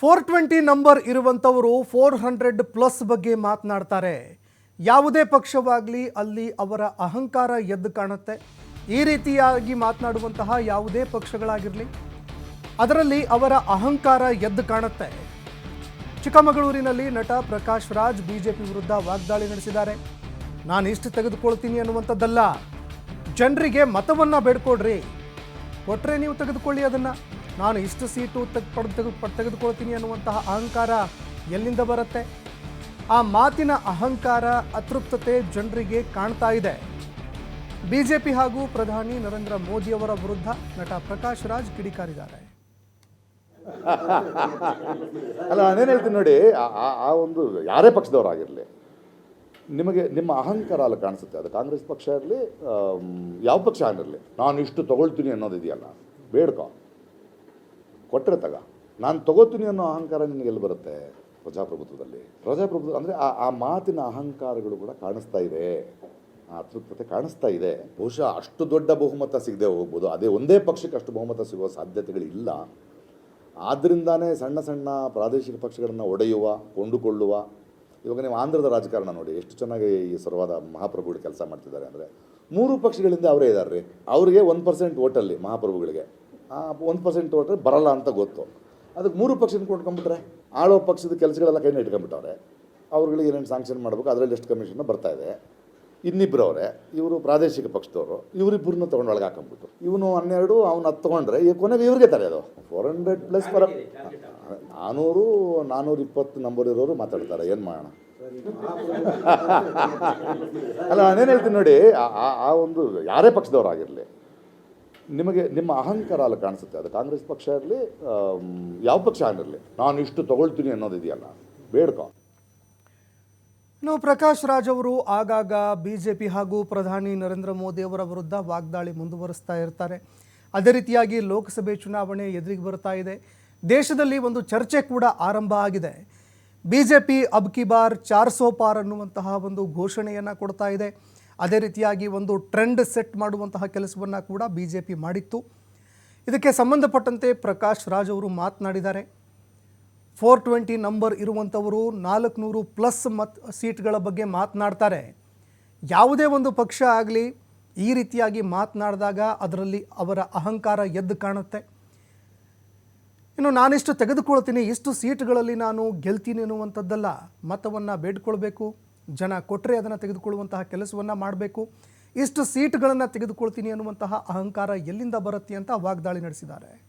Four twenty number ಇರುವಂಥವರು four hundred plus ಬಗ್ಗೆ ಮಾತನಾಡ್ತಾರೆ. ಯಾವುದೇ ಪಕ್ಷವಾಗಲಿ ಅಲ್ಲಿ ಅವರ ಅಹಂಕಾರ ಎದ್ದು ಕಾಣುತ್ತೆ. ಈ ರೀತಿಯಾಗಿ ಮಾತನಾಡುವಂತಹ ಯಾವುದೇ ಪಕ್ಷಗಳಾಗಿರಲಿ, ಅದರಲ್ಲಿ ಅವರ ಅಹಂಕಾರ ಎದ್ದು ಕಾಣುತ್ತೆ. ಚಿಕ್ಕಮಗಳೂರಿನಲ್ಲಿ ನಟ ಪ್ರಕಾಶ್ ರಾಜ್ ಬಿಜೆಪಿ ವಿರುದ್ಧ ವಾಗ್ದಾಳಿ ನಡೆಸಿದ್ದಾರೆ. ನಾನು ಇಷ್ಟು ತೆಗೆದುಕೊಳ್ತೀನಿ ಅನ್ನುವಂಥದ್ದಲ್ಲ. ಜನರಿಗೆ ಮತವನ್ನು ಬೇಡ್ಕೊಡ್ರಿ. ಕೊಟ್ಟರೆ ನೀವು ತೆಗೆದುಕೊಳ್ಳಿ ಅದನ್ನು. ನಾನು ಇಷ್ಟು ಸೀಟು ತೆಗ್ ಪಡೆದು ತೆಗೆದು ತೆಗೆದುಕೊಳ್ತೀನಿ ಅನ್ನುವಂತಹ ಅಹಂಕಾರ ಎಲ್ಲಿಂದ ಬರುತ್ತೆ? ಆ ಮಾತಿನ ಅಹಂಕಾರ ಅತೃಪ್ತತೆ ಜನರಿಗೆ ಕಾಣ್ತಾ ಇದೆ. ಬಿಜೆಪಿ ಹಾಗೂ ಪ್ರಧಾನಿ ನರೇಂದ್ರ ಮೋದಿಯವರ ವಿರುದ್ಧ ನಟ ಪ್ರಕಾಶ್ ರಾಜ್ ಕಿಡಿಕಾರಿದ್ದಾರೆ. ಅಲ್ಲ, ನಾನೇನು ಹೇಳ್ತೀನಿ ನೋಡಿ, ಆ- ಒಂದು ಯಾರೇ ಪಕ್ಷದವರಾಗಿರಲಿ ನಿಮಗೆ ನಿಮ್ಮ ಅಹಂಕಾರ ಅಲ್ಲಿ ಕಾಣಿಸುತ್ತೆ. ಅದು ಕಾಂಗ್ರೆಸ್ ಪಕ್ಷ ಇರಲಿ ಯಾವ ಪಕ್ಷ ಆಗಿರಲಿ. ನಾನು ಇಷ್ಟು ತಗೊಳ್ತೀನಿ ಅನ್ನೋದಿದೆಯಲ್ಲ, ಬೇಡ್ಕೊ. ಕೊಟ್ಟರೆ ತಗ ನಾನು ತಗೋತೀನಿ ಅನ್ನೋ ಅಹಂಕಾರ ನಿನಗೆ ಎಲ್ಲಿ ಬರುತ್ತೆ? ಪ್ರಜಾಪ್ರಭುತ್ವದಲ್ಲಿ. ಪ್ರಜಾಪ್ರಭುತ್ವ ಅಂದರೆ ಆ ಆ ಮಾತಿನ ಅಹಂಕಾರಗಳು ಕೂಡ ಕಾಣಿಸ್ತಾ ಇದೆ. ಆ ಅತೃಪ್ತತೆ ಕಾಣಿಸ್ತಾ ಇದೆ. ಬಹುಶಃ ಅಷ್ಟು ದೊಡ್ಡ ಬಹುಮತ ಸಿಗದೆ ಹೋಗ್ಬೋದು. ಅದೇ ಒಂದೇ ಪಕ್ಷಕ್ಕೆ ಅಷ್ಟು ಬಹುಮತ ಸಿಗುವ ಸಾಧ್ಯತೆಗಳಿಲ್ಲ. ಆದ್ದರಿಂದಾನೇ ಸಣ್ಣ ಸಣ್ಣ ಪ್ರಾದೇಶಿಕ ಪಕ್ಷಗಳನ್ನು ಒಡೆಯುವ, ಕೊಂಡುಕೊಳ್ಳುವ. ಇವಾಗ ನೀವು ಆಂಧ್ರದ ರಾಜಕಾರಣ ನೋಡಿ, ಎಷ್ಟು ಚೆನ್ನಾಗಿ ಈ ಸರ್ವಾದ ಮಹಾಪ್ರಭುಗಳು ಕೆಲಸ ಮಾಡ್ತಿದ್ದಾರೆ ಅಂದರೆ ಮೂರು ಪಕ್ಷಗಳಿಂದ ಅವರೇ ಇದ್ದಾರೆ ರೀ ಅವರಿಗೆ ಒಂದು ಪರ್ಸೆಂಟ್ ಓಟಲ್ಲಿ ಮಹಾಪ್ರಭುಗಳಿಗೆ. ಒಂದು ಪರ್ಸೆಂಟ್ ಓಟ್ರೆ ಬರಲ್ಲ ಅಂತ ಗೊತ್ತು. ಅದಕ್ಕೆ ಮೂರು ಪಕ್ಷದ ಕೊಂಡ್ಕೊಂಡ್ಬಿಟ್ರೆ ಆಳೋ ಪಕ್ಷದ ಕೆಲಸಗಳೆಲ್ಲ ಕೈನ ಇಟ್ಕೊಂಡ್ಬಿಟ್ಟವ್ರೆ ಅವ್ರುಗಳಿಗೆ ಏನೇನು ಸ್ಯಾಂಕ್ಷನ್ ಮಾಡಬೇಕು, ಅದರಲ್ಲಿ ಎಷ್ಟು ಕಮಿಷನ್ ಬರ್ತಾ ಇದೆ. ಇನ್ನಿಬ್ಬರು ಅವರೇ ಇವರು ಪ್ರಾದೇಶಿಕ ಪಕ್ಷದವರು ಇವರಿಬ್ಬರನ್ನ ತೊಗೊಂಡು ಒಳಗೆ ಹಾಕೊಂಡ್ಬಿಟ್ಟು. ಇವನು ಹನ್ನೆರಡು, ಅವ್ನು ಹತ್ತು ತೊಗೊಂಡ್ರೆ ಈಗ ಕೊನೆಗೆ ಇವ್ರಿಗೆ ತಡೆಯೋದು ಫೋರ್ ಹಂಡ್ರೆಡ್ ಪ್ಲಸ್ ಪರ ನಾನ್ನೂರು ನಾನೂರು ಇಪ್ಪತ್ತು ನಂಬರ್ ಇರೋರು ಮಾತಾಡ್ತಾರೆ, ಏನು ಮಾಡೋಣ? ಅಲ್ಲ, ನಾನೇನು ಹೇಳ್ತೀನಿ ನೋಡಿ ಆ ಒಂದು ಯಾರೇ ಪಕ್ಷದವರಾಗಿರಲಿ ನಿಮಗೆ ನಿಮ್ಮ ಅಹಂಕಾರ ಅಲ್ಲಿ ಕಾಣಿಸುತ್ತೆ. ಅದು ಕಾಂಗ್ರೆಸ್ ಪಕ್ಷ ಇರಲಿ ಯಾವ ಪಕ್ಷ ಆಗಿರಲಿ. ನಾನು ಇಷ್ಟು ತಗೊಳ್ತೀನಿ ಅನ್ನೋದಿದೆಯಲ್ಲ ಬೇಡ್ಕೊ. ಇನ್ನು ಪ್ರಕಾಶ್ ರಾಜ್ ಅವರು ಆಗಾಗ ಬಿ ಜೆ ಪಿ ಹಾಗೂ ಪ್ರಧಾನಿ ನರೇಂದ್ರ ಮೋದಿ ಅವರ ವಿರುದ್ಧ ವಾಗ್ದಾಳಿ ಮುಂದುವರಿಸ್ತಾ ಇರ್ತಾರೆ. ಅದೇ ರೀತಿಯಾಗಿ ಲೋಕಸಭೆ ಚುನಾವಣೆ ಎದುರಿಗೆ ಬರ್ತಾ ಇದೆ. ದೇಶದಲ್ಲಿ ಒಂದು ಚರ್ಚೆ ಕೂಡ ಆರಂಭ ಆಗಿದೆ. ಬಿ ಜೆ ಪಿ ಅಬ್ಕಿ ಬಾರ್ ಚಾರ್ ಸೋ ಪಾರ್ ಅನ್ನುವಂತಹ ಒಂದು ಘೋಷಣೆಯನ್ನು ಕೊಡ್ತಾ ಇದೆ. ಅದೇ ರೀತಿಯಾಗಿ ಒಂದು ಟ್ರೆಂಡ್ ಸೆಟ್ ಮಾಡುವಂತಹ ಕೆಲಸವನ್ನು ಕೂಡ ಬಿ ಜೆ ಪಿ ಮಾಡಿತ್ತು. ಇದಕ್ಕೆ ಸಂಬಂಧಪಟ್ಟಂತೆ ಪ್ರಕಾಶ್ ರಾಜ್ ಅವರು ಮಾತನಾಡಿದ್ದಾರೆ. ಫೋರ್ ಟ್ವೆಂಟಿ ನಂಬರ್ ಇರುವಂಥವರು ನಾಲ್ಕುನೂರು ಪ್ಲಸ್ ಮತ್ ಸೀಟ್ಗಳ ಬಗ್ಗೆ ಮಾತನಾಡ್ತಾರೆ. ಯಾವುದೇ ಒಂದು ಪಕ್ಷ ಆಗಲಿ ಈ ರೀತಿಯಾಗಿ ಮಾತನಾಡಿದಾಗ ಅದರಲ್ಲಿ ಅವರ ಅಹಂಕಾರ ಎದ್ದು ಕಾಣುತ್ತೆ. ಇನ್ನು ನಾನಿಷ್ಟು ತೆಗೆದುಕೊಳ್ತೀನಿ, ಇಷ್ಟು ಸೀಟ್ಗಳಲ್ಲಿ ನಾನು ಗೆಲ್ತೀನಿ ಅನ್ನುವಂಥದ್ದಲ್ಲ ಮತವನ್ನು ಬೇಡ್ಕೊಳ್ಬೇಕು. ಜನ ಕೊಟ್ಟರೆ ಅದನ್ನು ತೆಗೆದುಕೊಳ್ಳುವಂತಹ ಕೆಲಸವನ್ನು ಮಾಡಬೇಕು. ಇಷ್ಟು ಸೀಟ್ಗಳನ್ನು ತೆಗೆದುಕೊಳ್ತೀನಿ ಅನ್ನುವಂತಹ ಅಹಂಕಾರ ಎಲ್ಲಿಂದ ಬರುತ್ತೆ ಅಂತ ವಾಗ್ದಾಳಿ ನಡೆಸಿದ್ದಾರೆ.